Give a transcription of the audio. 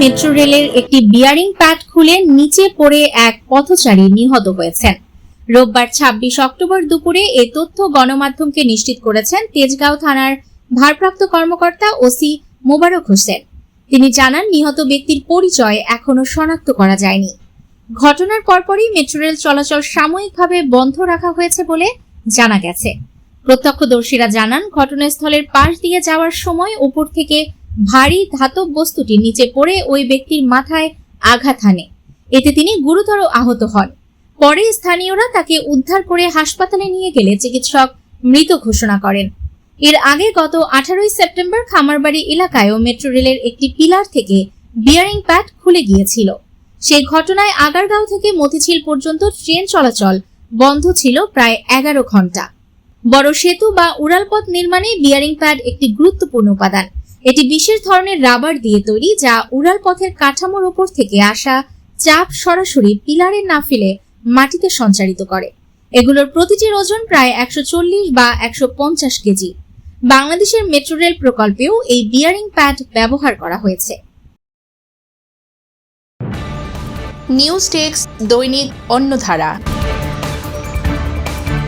Metro রেলের একটি bearing pad খুলে নিচে পড়ে এক পথচারী নিহত হয়েছেন। রোববার ছাব্বিশ অক্টোবর দুপুরে এ তথ্য গণমাধ্যমকে নিশ্চিত করেছেন তেজগাঁও থানার ভারপ্রাপ্ত কর্মকর্তা ওসি মোবারক হোসেন। তিনি জানান, নিহত ব্যক্তির পরিচয় এখনও শনাক্ত করা যায়নি। ঘটনার পরপরই মেট্রো রেল চলাচল সাময়িকভাবে বন্ধ রাখা হয়েছে বলে জানা গেছে। প্রত্যক্ষদর্শীরা জানান, ঘটনাস্থলের পাশ দিয়ে যাওয়ার সময় উপর থেকে ভারী ধাতব বস্তুটি নিচে পড়ে ওই ব্যক্তির মাথায় আঘাত হানে। এতে তিনি গুরুতর আহত হন। পরে স্থানীয়রা তাকে উদ্ধার করে হাসপাতালে নিয়ে গেলে চিকিৎসক মৃত ঘোষণা করেন। এর আগে গত আঠারোই সেপ্টেম্বর খামারবাড়ি এলাকায়ও মেট্রো রেলের একটি পিলার থেকে বিয়ারিং প্যাড খুলে গিয়েছিল। সেই ঘটনায় আগারগাঁও থেকে মতিঝিল পর্যন্ত ট্রেন চলাচল বন্ধ ছিল প্রায় এগারো ঘণ্টা বড় সেতু বা উড়ালপথ নির্মাণে বিয়ারিং প্যাড একটি গুরুত্বপূর্ণ উপাদান। এটি বিশেষ ধরনের রাবার দিয়ে তৈরি, যা উড়াল পথের কাঠামোর ওপর থেকে আসা চাপ সরাসরি পিলারে না ফেলে মাটিতে সঞ্চারিত করে। এগুলোর প্রতিটির ওজন প্রায় একশো চল্লিশ বা একশো পঞ্চাশ কেজি। বাংলাদেশের মেট্রো রেল প্রকল্পেও এই বিয়ারিং প্যাড ব্যবহার করা হয়েছে। নিউজ টেক্স দৈনিক অন্যধারা